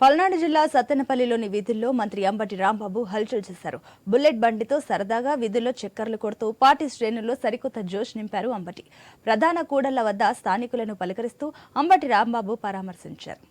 పల్నాడు జిల్లా సత్తెనపల్లిలోని వీధుల్లో మంత్రి అంబటి రాంబాబు హల్చల్ చేశారు. బుల్లెట్ బండితో సరదాగా వీధుల్లో చక్కర్లు కొడుతూ పార్టీ శ్రేణుల్లో సరికొత్త జోష్ నింపారు అంబటి. ప్రధాన కూడళ్ళ వద్ద స్థానికులను పలకరిస్తూ అంబటి రాంబాబు పరామర్శించారు.